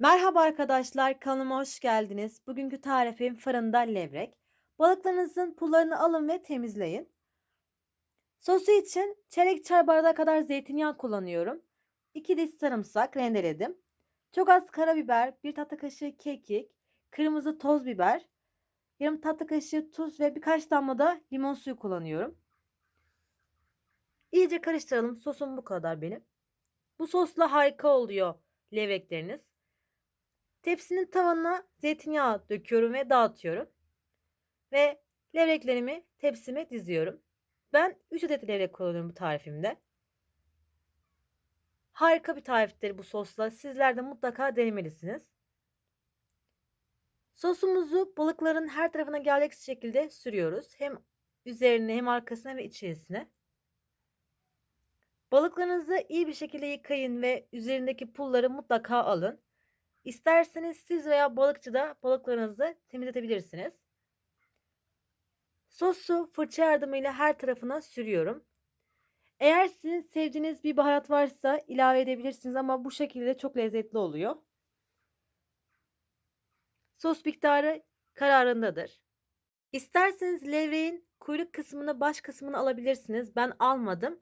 Merhaba arkadaşlar, kanalıma hoş geldiniz. Bugünkü tarifim fırında levrek. Balıklarınızın pullarını alın ve temizleyin. Sosu için çeyrek çay bardağı kadar zeytinyağı kullanıyorum. 2 diş sarımsak rendeledim. Çok az karabiber, 1 tatlı kaşığı kekik, kırmızı toz biber, yarım tatlı kaşığı tuz ve birkaç damla da limon suyu kullanıyorum. İyice karıştıralım. Sosum bu kadar benim. Bu sosla harika oluyor levrekleriniz. Tepsinin tavanına zeytinyağı döküyorum ve dağıtıyorum. Ve levreklerimi tepsime diziyorum. Ben 3 adet levrek kullanıyorum bu tarifimde. Harika bir tariftir bu sosla. Sizler de mutlaka denemelisiniz. Sosumuzu balıkların her tarafına gelecek şekilde sürüyoruz. Hem üzerine hem arkasına ve içerisine. Balıklarınızı iyi bir şekilde yıkayın ve üzerindeki pulları mutlaka alın. İsterseniz siz veya balıkçı da balıklarınızı temizletebilirsiniz. Sosu fırça yardımıyla her tarafına sürüyorum. Eğer sizin sevdiğiniz bir baharat varsa ilave edebilirsiniz ama bu şekilde çok lezzetli oluyor. Sos miktarı kararındadır. İsterseniz levreğin kuyruk kısmını baş kısmını alabilirsiniz. Ben almadım.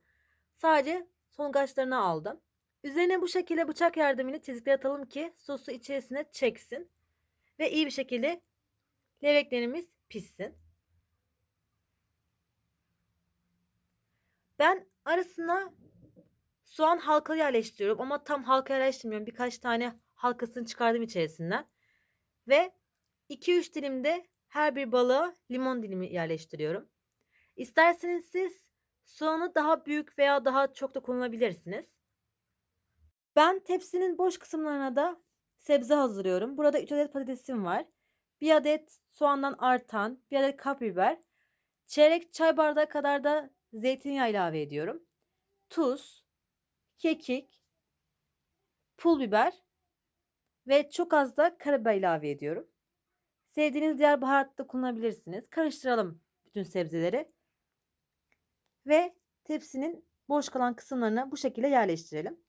Sadece songaçlarını aldım. Üzerine bu şekilde bıçak yardımıyla çizikler atalım ki sosu içerisine çeksin. Ve iyi bir şekilde levreklerimiz pişsin. Ben arasına soğan halka yerleştiriyorum ama tam halka yerleştirmiyorum. Birkaç tane halkasını çıkardım içerisinden. Ve 2-3 dilimde her bir balığa limon dilimi yerleştiriyorum. İsterseniz siz soğanı daha büyük veya daha çok da kullanabilirsiniz. Ben tepsinin boş kısımlarına da sebze hazırlıyorum. Burada 3 adet patatesim var. 1 adet soğandan artan, 1 adet kapbiber, çeyrek çay bardağı kadar da zeytinyağı ilave ediyorum. Tuz, kekik, pul biber ve çok az da karabiber ilave ediyorum. Sevdiğiniz diğer baharat da kullanabilirsiniz. Karıştıralım bütün sebzeleri. Ve tepsinin boş kalan kısımlarına bu şekilde yerleştirelim.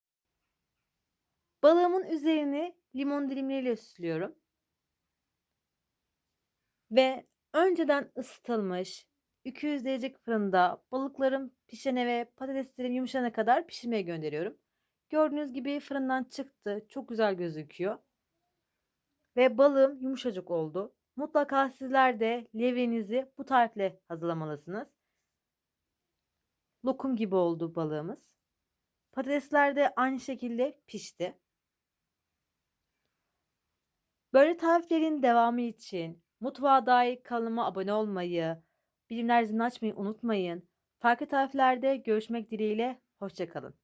Balığımın üzerini limon dilimleriyle süslüyorum. Ve önceden ısıtılmış 200 derece fırında balıklarım pişene ve patateslerim yumuşana kadar pişirmeye gönderiyorum. Gördüğünüz gibi fırından çıktı. Çok güzel gözüküyor. Ve balığım yumuşacık oldu. Mutlaka sizler de levrenizi bu tarifle hazırlamalısınız. Lokum gibi oldu balığımız. Patatesler de aynı şekilde pişti. Böyle tariflerin devamı için mutfağa dair kanalıma abone olmayı, bilimler zilini açmayı unutmayın. Farklı tariflerde görüşmek dileğiyle, hoşçakalın.